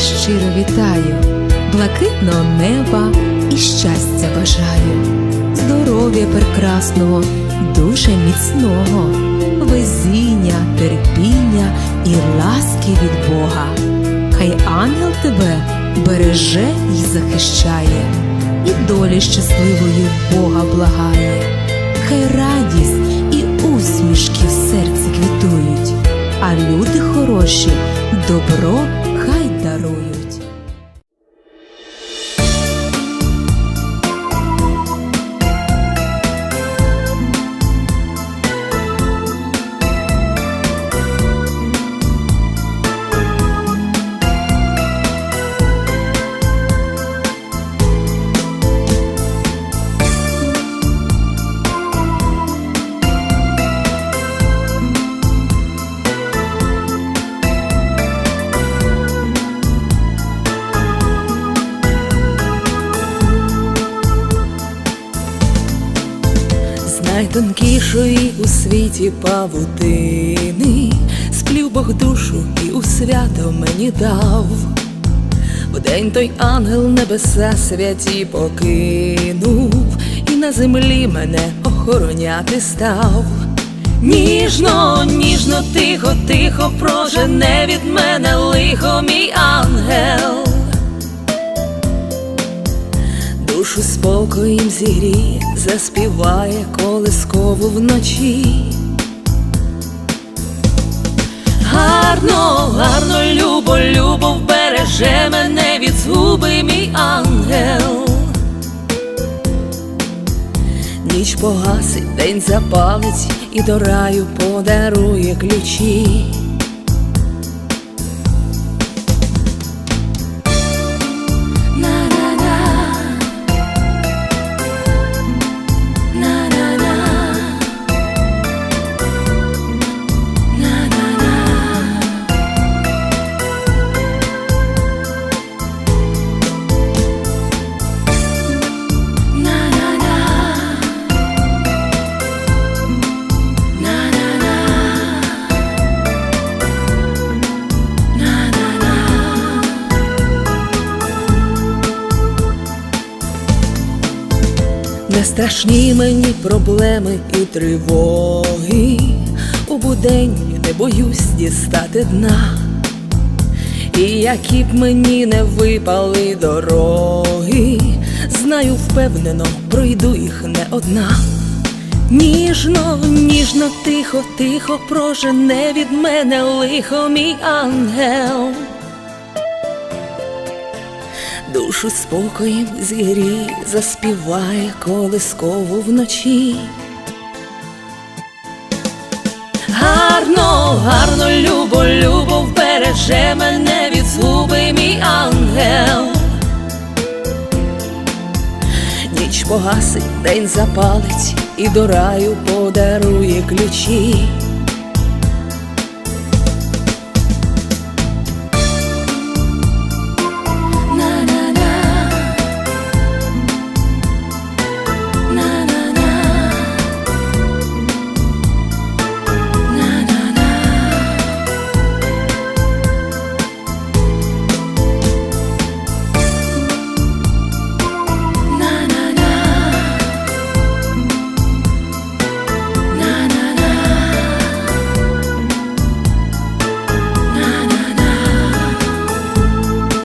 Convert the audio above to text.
щиро вітаю, блакитного неба і щастя бажаю, здоров'я прекрасного, дуже міцного, везіння, терпіння і ласки від Бога. Хай ангел тебе береже і захищає, і долі щасливої Бога благає, хай радість і усмішки в серці квітують, а люди хороші добро хай найтонкішої у світі павутини сплів Бог душу і у свято мені дав. Вдень той ангел небеса святі покинув, і на землі мене охороняти став. Ніжно, ніжно, тихо, тихо прожене від мене лихо мій ангел. Душу спокоєм зігріє, заспіває колискову вночі. Гарно, гарно, любо, любо вбереже мене від згуби мій ангел. Ніч погасить, день запалить і до раю подарує ключі. Не страшні мені проблеми і тривоги. У будень не боюсь дістати дна. І які б мені не випали дороги, знаю впевнено, пройду їх не одна. Ніжно, ніжно, тихо, тихо прожене від мене лихо мій ангел. Душу спокоєм зігріє, заспіває колискову вночі. Гарно, гарно, любо, любо вбереже мене від згуби мій ангел. Ніч погасить, день запалить і до раю подарує ключі.